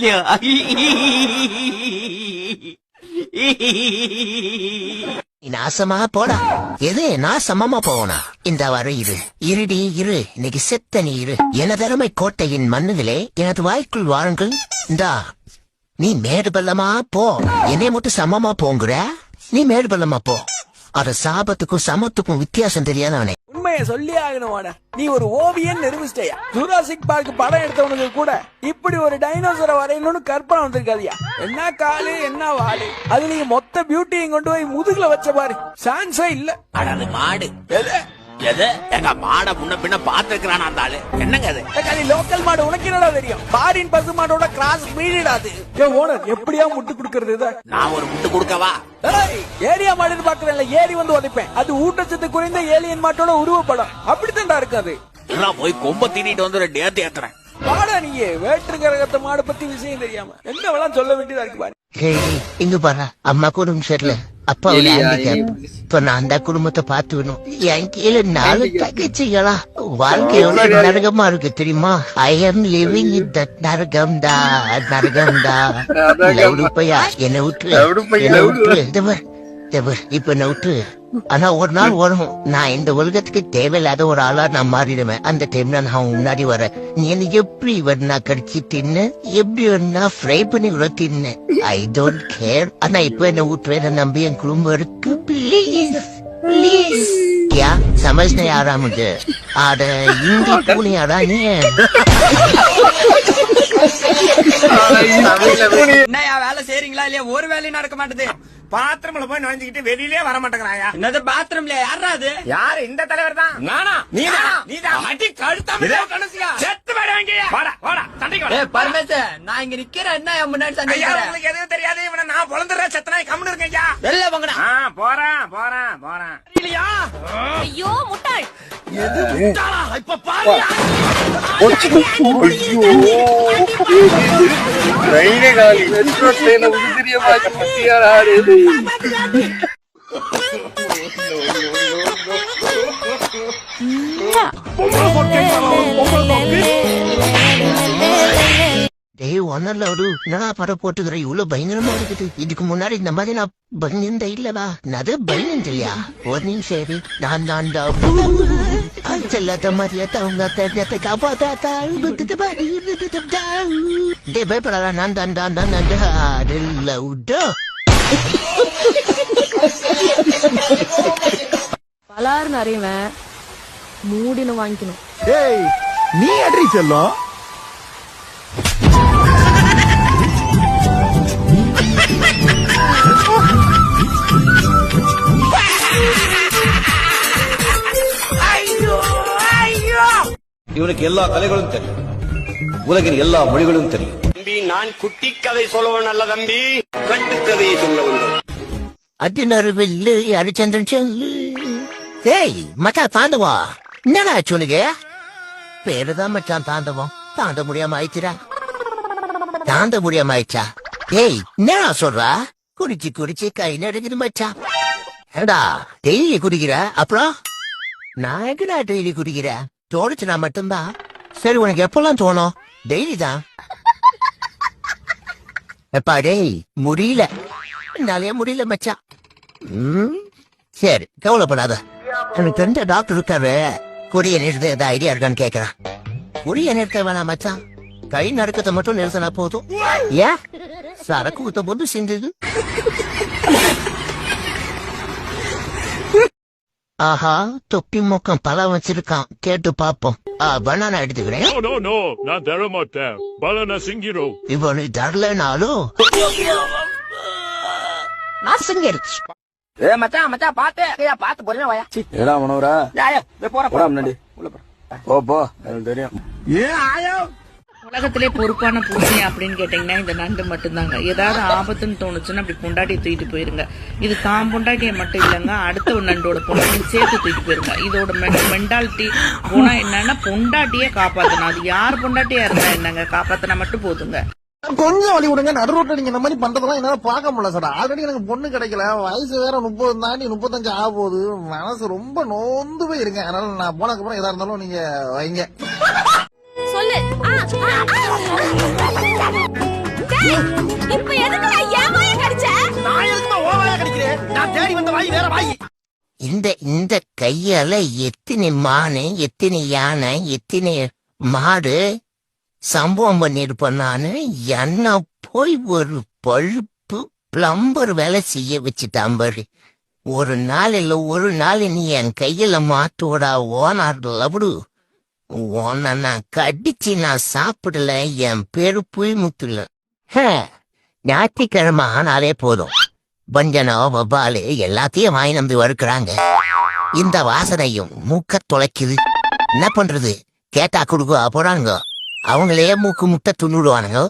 சிரிக்குது நாசமா போடா எது நாசமாமா போனா இந்த வர இரு இருடி இரு இன்னைக்கு செத்த நீ இரு எனதரமை கோட்டையின் மண்ணுகளே எனது வாய்க்குள் வாருங்கள் இந்தா நீ மேடு பள்ளமா போ என்னை மட்டும் சமமா போங்குற நீ மேடு பள்ளமா போ அத சாபத்துக்கும் சமத்துக்கும் வித்தியாசம் தெரியாதவனே உண்மையை சொல்லி ஆகணும் நீ ஒரு ஓவியன் நிரூபிச்சிட்டயா ஜூராசிக் பார்க் படம் எடுத்தவனுக்கு கூட இப்படி ஒரு டைனோசரை வரையணும்னு கற்பனை வந்திருக்காதியா? என்ன காலு என்ன வாலு? அது நீங்க மொத்த பியூட்டியும் கொண்டு போய் முதுகுல வச்ச பாரு. சான்ஸே இல்ல. அடாது மாடு. எது? எங்க மாட முன்ன பின்ன பாத்துக்கிறான் அந்த ஆளு? என்னங்க அது? ஏக்கா, லோக்கல் மாடு உனக்கு என்னடா தெரியும்? பாரின் பசு மாடோட கிராஸ் பிரீடாது ஏ ஓனர் எப்படியா முட்டு கொடுக்கறது இத? நான் ஒரு முட்டு கொடுக்கவா? ஏரியா மாடுன்னு பாக்குறேன்ல ஏறி வந்து உதைப்பேன். அது ஊட்டச்சத்து குறைந்த ஏலியன் மாட்டோட உருவப்படம். அப்படித்தான்டா இருக்காது. நான் போய் கொம்ப தீனிட்டு வந்து ஏத்து ஏத்துறேன். பாடா நீங்க வேற்று கிரகத்த மாடு பத்தி விஷயம் தெரியாம. என்ன சொல்ல வேண்டியதா இருக்கு இங்க பாரு. அம்மா குடும்பம் சரியில்ல அப்பா. இப்ப நான் அந்த குடும்பத்தை பார்த்து வேணும் என் கீழே நாலு தங்கச்சிகளா? வாழ்க்கை எவ்வளவு நரகமா இருக்கு தெரியுமா? I am living in that நரகம் தா நரகம் தா லவுடுப்பையா என்னை விட்டு என்னை விட்டு இந்த பாரு, இப்ப என்ன விட்டு ஆனா ஒரு நாள் வரும். நான் இந்த உலகத்துக்கு தேவையில்லாத ஒரு ஆளா நான் மாறிடுவேன். அந்த டைம்ல நான் முன்னாடி வரேன். நீ என்ன எப்படி வேணா கடிச்சு தின்னு? எப்படி வேணா ஃப்ரை பண்ணி கூட தின்னு? ஐ டோன்ட் கேர் ஆனா இப்ப என்ன விட்டுவேன் நம்பி என் குடும்பம் இருக்கு. பிளீஸ் ப்ளீஸ் யா சமஜ்ன யாரா முझे ஆட இந்தி பூனையாடா நீ என்னய்யா வேலை செய்றீங்களா இல்லையா ஒரு வேலையும் நடக்க மாட்டேது. பாத்திரம்ல போய் நுழைஞ்சுக்கிட்டு வெளியிலே வர மாட்டேங்கிறாயா? என்னது பாத்ரூம்ல? யாரா அது? யாரு? இந்த தலைவர் தான். நானா? நீதான். நீதான். அடி கழுத்தாம இது? கடைசியா. செத்து வாடா வாடா. சண்டைக்கு வாடா. ஏய் பரமேச நான் இங்க நிக்கிறேன். என்ன என் முன்னாடி உங்களுக்கு எதுவும் தெரியாது. இவனை நான் பொழந்துடுறேன் செத்தனாய் கம்முன்னு இருக்கேன் ஐயா. வெளில போங்கடா ஆ போறேன் போறேன் போறேன். இல்லையா ஐயோ முட்டாள். இப்ப பாரு. ட்ரெயினே காலி. மெட்ரோ ட்ரெயினை உதிரிய மாற்றி முட்டியாரு டேய் ஒன்னல்ல ஒரு என்னடா படம் போட்டுக்கிற இவ்வளவு பயங்கரமா இருக்குது. இதுக்கு முன்னாடி இந்த மாதிரி நான் பயந்த இல்லடா நது பயந்து இல்லையா ஒரு நிமிஷம் சரி நான் நான் செல்லாத மாதிரியா தவங்க தெரிஞ்சத்தை காப்பாத்தாத்தா டே பயப்படாதா. நான் தான் தான் தான் நான். இல்ல விட்டோ பலாறு நிறையவன் மூடினு வாங்கிக்கணும். ஏய் நீ அட்ரி செல்லும்? இவனுக்கு எல்லா கலைகளும் தெரியும். உலகின் எல்லா மொழிகளும் தெரியும். தம்பி நான் குட்டி கதை சொல்லுவன் அல்ல தம்பி. கட்டுக்கதையை சொல்ல அதினரு வெள்ளு ஹரிச்சந்திரன் சொல்லு ஏய் மச்சான் தாண்டவா என்னடா ஆச்சு உனக்கு பேருதான் மச்சான் தாண்டவம் தாண்ட முடியாம ஆயிடுச்சுடா தாண்ட முடியாம ஆயிடுச்சா ஏய் என்னடா சொல்றா குடிச்சு குடிச்சு கை நடுக்குது மச்சான் ஏடா டெய்லி குடிக்கிற அப்புறம் நான் எங்கடா டெய்லி குடிக்கிறேன் தோணுச்சுனா மட்டும்தான் சரி உனக்கு எப்பெல்லாம் தோணும்? டெய்லி தான். எப்பா டேய் முடியல. என்னாலே முடியல மச்சான். சரி கவலைப்படாத. எனக்கு தெரிஞ்ச டாக்டர் இருக்காரு. குடிய நிறுத்த ஏதாவது ஐடியா இருக்கான்னு கேட்கறான் குடிய நிறுத்த வேணாம் மச்சான். கை நடுக்கத்தை மட்டும் நிறுத்தினா போதும். ஏன்? சரக்கு ஊத்த போது செஞ்சது ஆஹா தொப்பி முக்கம் பழம் வச்சிருக்கான் கேட்டு பாப்போம். பனானா எடுத்துக்கிறேன். நோ நோ நான் தர மாட்டேன் பலன சிங்கிரோ. இப்போ நீ தரலனாலும் நான் செஞ்சிருச்சு ஏ மச்சான் மச்சான் பாத்து ஐயா பாத்து பொறுமையா வாயா. ஏடா மனோரா? ஐயா போற போடா முன்னாடி. போ போ. எனக்கு தெரியும். உலகத்திலே பொறுப்பான பூசணி அப்படின்னு கேட்டீங்கன்னா இந்த நண்டு மட்டும்தாங்க. ஏதாவது ஆபத்துன்னு தோணுச்சுன்னா அப்படி பொண்டாட்டியை தூக்கிட்டு போயிருங்க. இது தான் பொண்டாட்டியை மட்டும் இல்லைங்க அடுத்த ஒரு நண்டோட பொண்ணு சேர்த்து தூக்கிட்டு போயிருங்க. இதோட மென்டாலிட்டி குணம் என்னன்னா பொண்டாட்டியே காப்பாத்தணும். அது யார் பொண்டாட்டியா இருந்தா என்னங்க? காப்பாத்தினா மட்டும் போதுங்க. கொஞ்சம் வழி விடுங்க. நடு ரோட்ல நீங்க இந்த மாதிரி பண்றதெல்லாம் என்னால பார்க்க முடியல சார் ஆல்ரெடி எனக்கு பொண்ணு கிடைக்கல. வயசு வேற முப்பது தாண்டி முப்பத்தஞ்சு ஆக போகுது மனசு ரொம்ப நோந்து போயிருங்க. அதனால நான் போனதுக்கு அப்புறம் எதா இருந்தாலும் நீங்க வைங்க. இப்ப எதுக்கு நான் என் கடிச்ச நான் ஓ கடிக்கிறேன் நான் தேடி வந்த வாய் வேற வாய் இந்த இந்த கையால எத்தனை மானு எத்தனை யானை எத்தனை மாடு சம்பவம் பண்ணிருப்பேன் நானு. என்ன போய் ஒரு பழுப்பு பிளம்பர் வேலை செய்ய வச்சுட்டான் பாரு. ஒரு நாள் இல்ல ஒரு நாள் நீ என் கையில மாட்டோடா ஓனார்ல லபடு உன்னை நான் கடிச்சு நான் சாப்பிடல என் பேரு புய்முத்துல ஞாயிற்றுக்கிழமை ஆனாலே போதும். பஞ்சனோ வவ்வாலு எல்லாத்தையும் வாங்கி நம்பி வறுக்கிறாங்க. இந்த வாசனையும் மூக்க தொலைக்குது. என்ன பண்றது? கேட்டா கொடுக்க போறாங்க அவங்களே மூக்கு முட்டை துண்ணுடுவானுங்க.